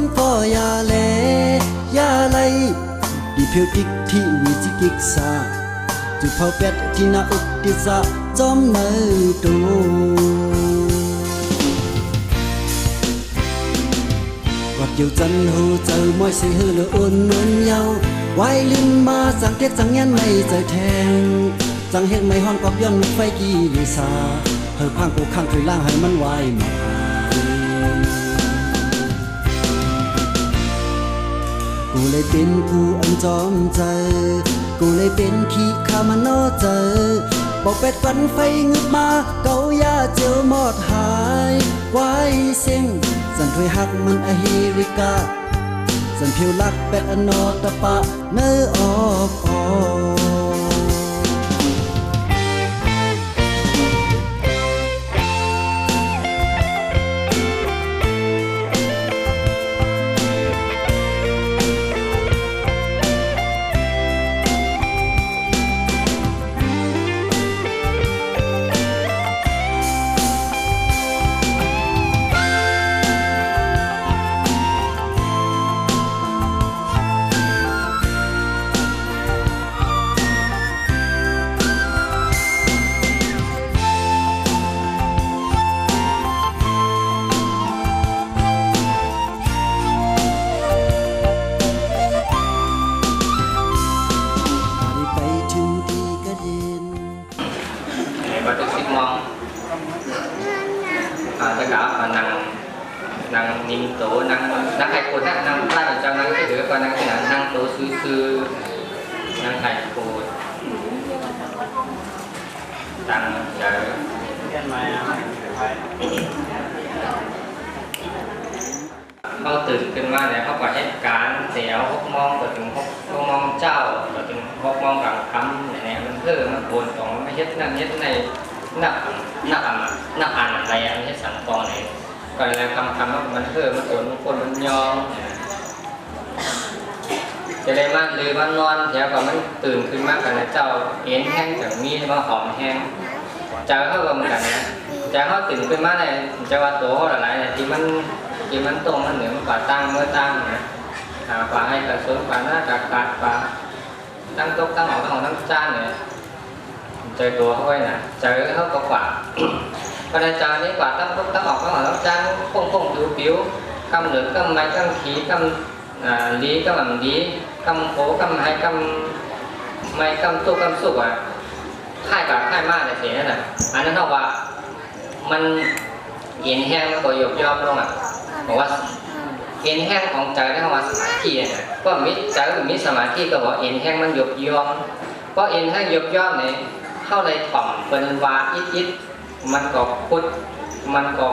นก็อย่าเลอย่าไหลดีเพียวติกที่วีจิกิกซาจุดเผาเป็ดที่นาอุกติซาจอมเนยตูกอดเยู่จันหูเจอมอยสิฮือเละอุ่นนุ่นเยาวไว้ลินมาสังเกตสังเงียนไม่ใจแทงจังเห็นไม่ห้องกอบย้อนไฟกีลิซาเธอพังกูข้างถุยล่างให้มันไหวมา เป็นผู้อันจอมใจ กูเลยเป็นขี้ขามันนอเจอบอกเป็ดฟันไฟงึบมา เกายาเจียวหมดหาย ไว้เสียงสันถวยหักมันอฮิริกา สันเพียวลักเป็ดอนอตะปะเนื้อออกออก เขาตื่นขึ้นมาเนี่ยเขาก็เหตุการเสียวหกมองก็ถึงหกหกมองเจ้าก็ถึงหกมองกลางค่ำเนี่ยมันเพื่อมันปวนของไม่เฮ็ดนั่นเฮ็ดในนักนักอ่านนักอ่านอะไรอะไม่ใช่สังกรเนี่ยก็เลยคำคำว่ามันเพื่อมันปวนมันคนมันยองจะเลยมันหรือมันนอนแถวก็มันตื่นขึ้นมากันนะเจ้าเอ็นแห้งจากมีดมาหอมแห้งเจ้าเขาก็เหมือนกันนะเจ้าเขาตื่นขึ้นมาเนี่ยจะว่าตัวเขาอะไรเนี่ยที่มัน ที่มันตรงมันเหนือมันกว่าตั้งเมื่อตั้งนะอ่ากว่าให้กระสุนกว่าหน้ากากาดกว่าตั้งตกตั้งหอกตั้งหอกตั้งจานเนี่ยเจตัวเขาไว้นะเจเขาก็กว่าก็ในจานนี้กว่าตั้งตกตั้งหอกตั้งหอกตั้งจานคงคงผิวผิวกำเหลืองกำไม้กำขีกำลีกำหลังลีกำโผกำไม้กำไม้กำตู้กำสุกอะค่ายกับค่ายมากเลยเสียนั่นน่ะอันนั้นเท่าว่ามันเอ็นแห้งมันก็ยกยอมลงอะ บอกว่าเอ็นแห้งของใจที่ว่าสมาธิเนี่ยก็มิใจมิสมาธิก็บอกเอ็นแห้งมันยกย่อมเพราะเอ็นแห้งยกย่อมเนี่ยเข้าในถ่อมเป็นวาอิดอิดมันก็พุดมันก็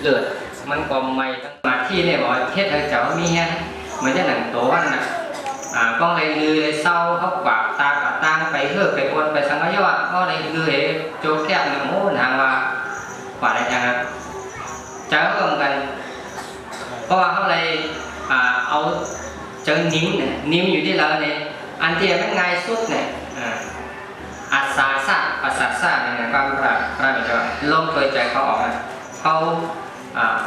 เลือดมันก็ไม่สมาธิเนี่ยบอกเทศเจ้ามีแห้งเหมือนจะหนังโตวันน่ะอ่าก็เลยลือเลยเศร้าเขากวาดตากวาดตางไปเฮือกไปโอนไปสังขยอดก็เลยลือเห็นโจแคบเนี่ยโอ้นางว่ากว่าได้จังครับ จะก็เหมือนกันเพราะว่าเขาเลยอ่าเอาเจอนิ้มเนี่ยนิ้มอยู่ที่เราเนี่ยอันที่มันง่ายสุดเนี่ยอ่าอาสาสะอาสาสะเนี่ยความรักรักจะลมเคยใจเขาออกนะเขาอ่า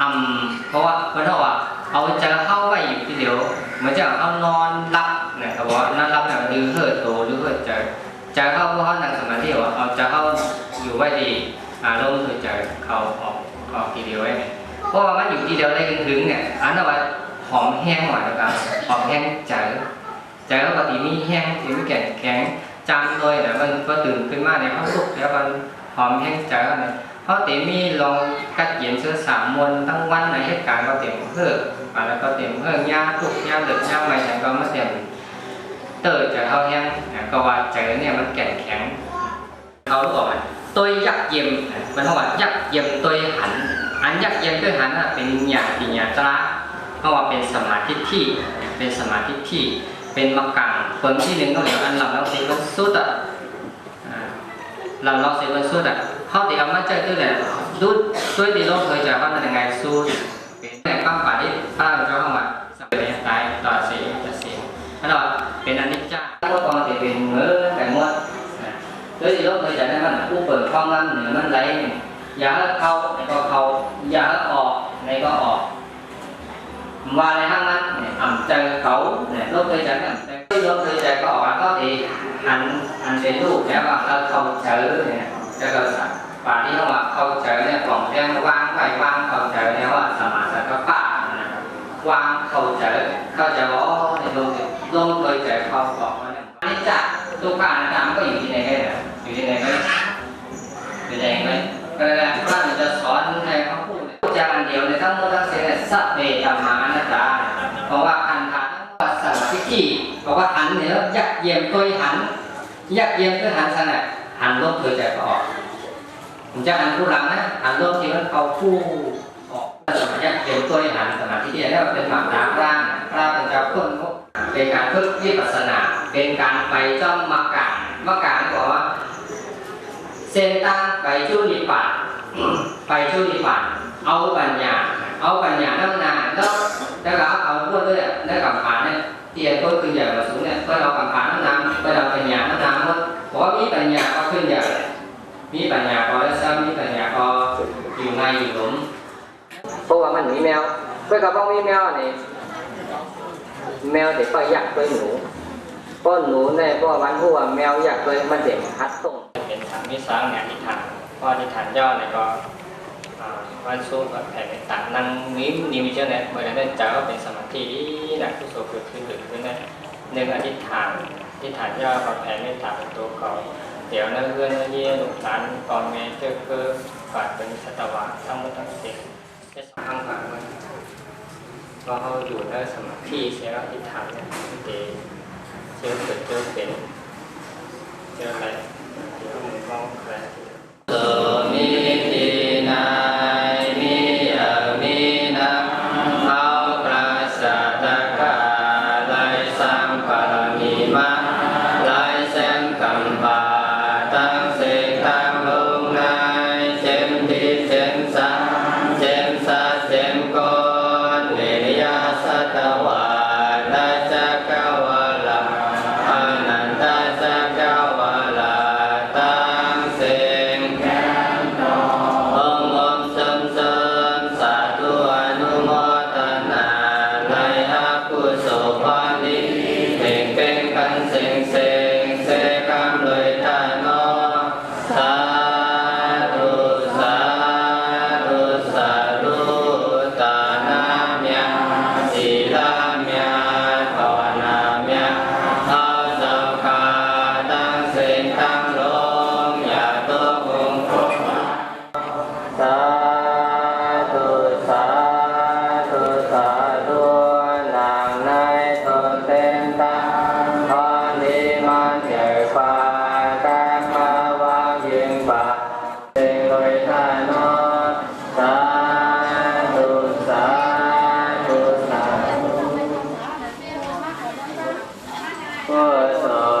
อ่ำเพราะว่าเพราะว่าเอาจะเข้าไว้อยู่ที่เดียวเหมือนจะเอานอนรับเนี่ยเขาบอกว่านอนรับเนี่ยดื้อเหิดโตหรือเหิดใจใจเข้าเพราะเขานั่งสมาธิว่าเอาจะเข้าอยู่ไว้ดีอารมณ์คือจเขาออก ออกทีเดียวไว้เนี่ยเพราะว่ามันอยู่ทีเดียวได้ถึงเนี่ยอันนั้นว่าหอมแห้งหน่อยนะครับหอมแห้งเจ๋อเจ๋อปกติมีแห้งที่มันแข็งแข็งจานเลยนะมันก็ตื่นขึ้นมาเนี่ยเขาลุกแล้วมันหอมแห้งจ๋อเนี่ยเพราะเต็มีลองกัดเย็นเชื้อสามมวลทั้งวันในเหตุการณ์ก็เต็มเพิ่มอ่าแล้วก็เต็มเพิ่มยาทุกยาเดือดยาใหม่แล้วก็มาเต็มเติร์จะเข้าแห้งเนี่ยก็ว่าเจ๋อเนี่ยมันแข็งแข็งเขารู้บอกว่าตัวยักเยี่ยม มันเท่าว่ายักษ์เยี่ยมตัวหัน อันยักษ์เยี่ยมตัวหันน่ะเป็นญาติญาตระเพราะว่าเป็นสมาธิที่เป็นสมาธิที่เป็นมรรกังคนที่หนึ่งก็เหลียวอันหลับเราเสวันสุดอะอ่าหลับเราเสวันสุดอะเขาเดี๋ยวมาเจอตัวเนี่ยดูด้วยดีโลกเคยจอว่ามันยังไงสู้เป็นแต่ความฝันที่พระเราจะเข้ามาสัมผัสตายต่อเสียจะเสียอันนั้นเป็นอนิจจาเมื่อก่อนจะเป็นเมื่อ เมื่อ tới thì lúc thời gian này mình cũng phần phong ăn nữa mình lấy giả hết khâu này có khâu giả hết ọ ในก็ออกว่าอะไรทั้งนั้นเนี่ยอ่ำเจเขาเนี่ยลบเลยจากนั้นลบเลยจากก็ออกมาก็ทีหันหันเป็นรูปแล้วก็เราเข้าเจอเนี่ยแล้วก็ป่าที่เขาว่าเข้าเจอเนี่ยกล่องเรียงวางไปว่างเข้าเจอเนี่ยว่าสมาสังกปะนะครับวางเข้าเจอเข้าเจอว่าอ๋อเนี่ยลงลงเลยเจอเข้าเกาะมาเนี่ยอันนี้จักตัวการนะครับก็อยู่ที่ไหนกัน แสดงไหมก็เลยพระจะสอนในคำพูดพูดจาอันเดียวในทั้งหมดทั้งสิ้นเนี่ยสัพเพธรรมานัตตาเพราะว่าหันหันปัสสาวะ ทิฏฐิเพราะว่าหันเนี่ยยักเยี่ยมตัวหัน ยักเยี่ยมตัวหันสนะหันลบตัวใจก็ออกผมจะหันผู้หลังนะหันลบที่มันเขาผู้ออกยักเยี่ยมตัวหันสมาธิที่เรียกว่าเป็นหมากน้ำร่างร่างเป็นเจ้าพ้นทุกข์เป็นการฝึกวิปัสสนา เป็นการไปจ้องมรรคการมรรคการบอกว่าเส้นตังไปชูนิพพาไปชูนิพพาเอาปัญญา เอาปัญญาน้ำนานแล้วแล้วก็เอาพวกด้วยแล้วกับผ่านเนี่ย เตียนก็ขึ้นใหญ่กว่าสูงเนี่ยก็เรากับผ่าน้ำน้ำก็เราปัญญาน้ำน้ำหมดบอกว่ามีปัญญาก็ขึ้นใหญ่มีปัญญาก็แล้วซ้ำมีปัญญาก็อยู่ในอยู่หลุมเพราะว่ามันมีแมวเพื่อกับว่ามีแมวนี่แมวเด็กก็อยากด้วยหนูเพราะหนูเนี่ยเพราะว่าวันผู้ว่าแมวอยากเลยมันเด็กฮัดส่งเป็นทางมิสางเนี่ยอธิษฐานเพราะอธิษฐานย่อเนี่ยก็ วันสู้กับแผ่เมตตานั่งนิ้มนิ้วเจ้าเนี่ยเมื่อนั้นจะก็เป็นสมาธิที่นักกุศลเกิดขึ้นหรือขึ้นเนี่ยหนึ่งอธิษฐานอธิษฐานย่อกับแผ่เมตตาเป็นตัวเขาเดี๋ยวนั่นเพื่อนนั่นเยี่ยนหลูกหลานกองแม่เจ้าคือฝากเป็นสตวะทั้งหมดทั้งสิ้นจะสร้างฝากมันก็เขาอยู่ในสมาธิเสียอธิษฐานเนี่ยเดเจอเกิดเจอเป็น ก็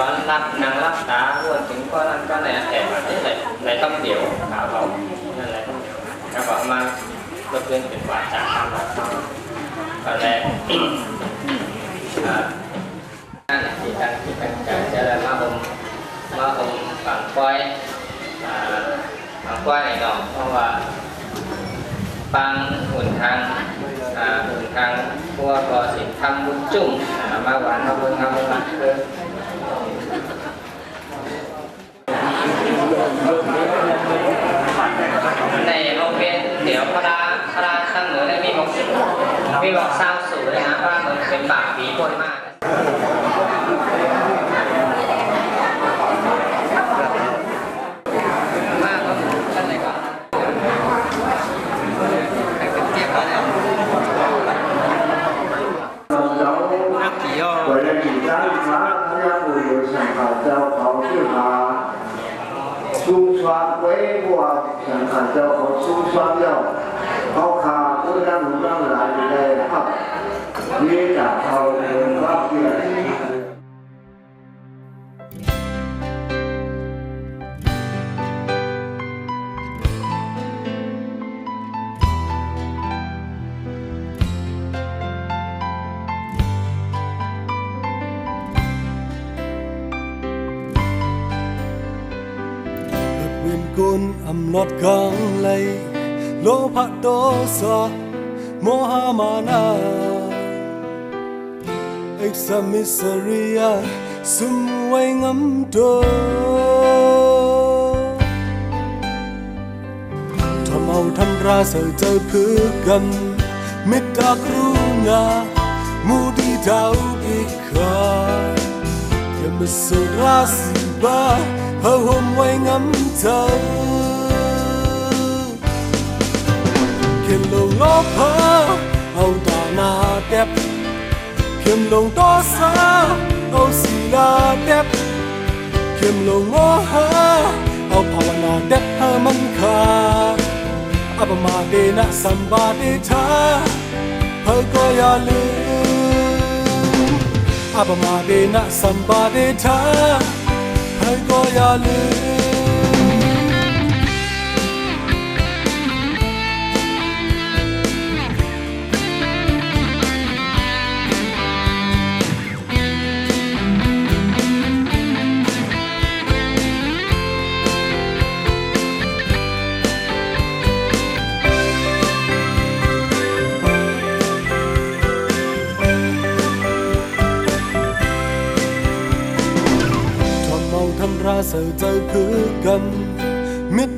ตตาเนี่ยก็รับนางรับตาพูดถึงก็นั่นก็ในแอบแบบนี้แหละในต้องเดียวขาเรานั่นแหละต้องเดียวแล้วก็มาเพื่อนเป็นวาจาคำของเขาก็แรกอ่าที่ตั้งที่ตั้งใจจะได้มาผมมาผมฝังควายฝังควายในหนองเพราะว่าปังหุ่นทางหุ่นทางพวกก็สิทำบุญจุ่มมาหวานมาบุญทำบุญมาคือ ในโรงเรียนเดี๋ยวพระราพระราช่างหนือได้มีบอกมีบอกสร้างสูตรเลยนะว่ามันเป็นปากผีคนมาก ฟังแล้วเขาขาตัวด้านหูด้านหลายอยู่เลยครับนี่จากเขาเลยครับเพื่อน I'm not gone. ำราเสเจอพือกันมิตรกรุณามูดีดาวบิคา Yang berserasi bah Hahum wai ngắm thơ Khiêm ပါဟောင်းတာနာတက်ခင်လုံးတော့စာကောင်းစီလာတက်ခင်လုံးငေါ်ဟာเอาภาวนาเด็ดหามันคาอัปมาเดนะสัมบาเดชาเธอก็อย่าลืมอัปมาเดนะสัมบาเดชาเธอก็อย่าลืม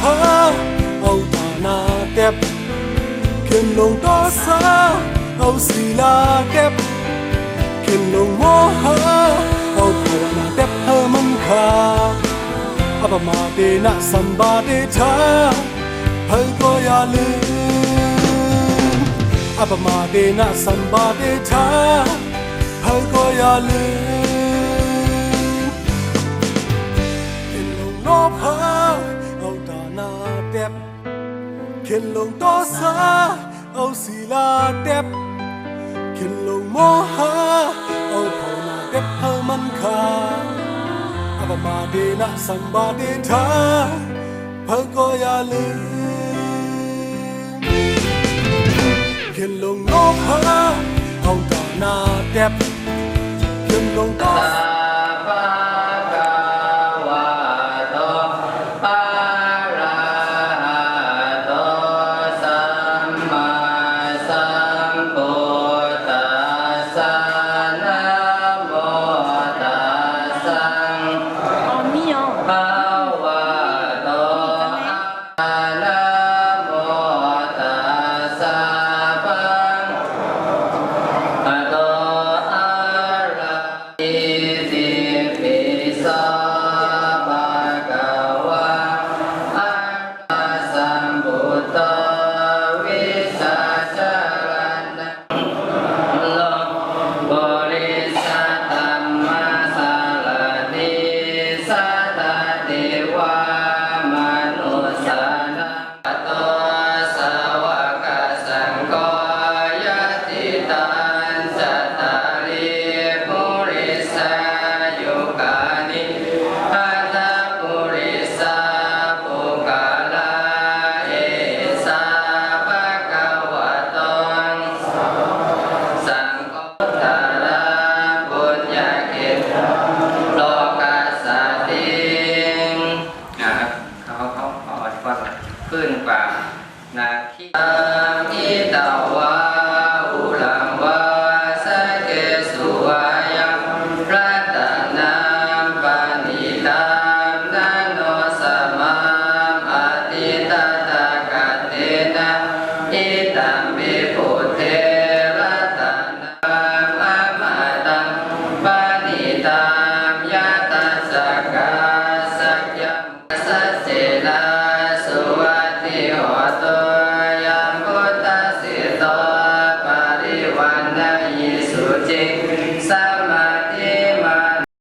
พาเอาตาน้าเก็บเขึ้นลงต่อสาเอาศีลาเก็บเขึ้นลงโมหะเอาภาวนาเด็บเธอมันขาอัปมาเดนะสัมบาเดชาเธอก็อย่าลืมอัปมาเดนะสัมบาเดชาเธอก็อย่าลืมขึ้นลงโนภาเอา ขึ้นลงโตสาเอาศีลาเด็บขึ้นลงโมหะเอาภาวนาเด็บเฮามันคาอาบมาเดนะสัมบาเดทาเพอก็อย่าลืมขึ้นลงโมหะเอาตานาเด็บขึ้นลง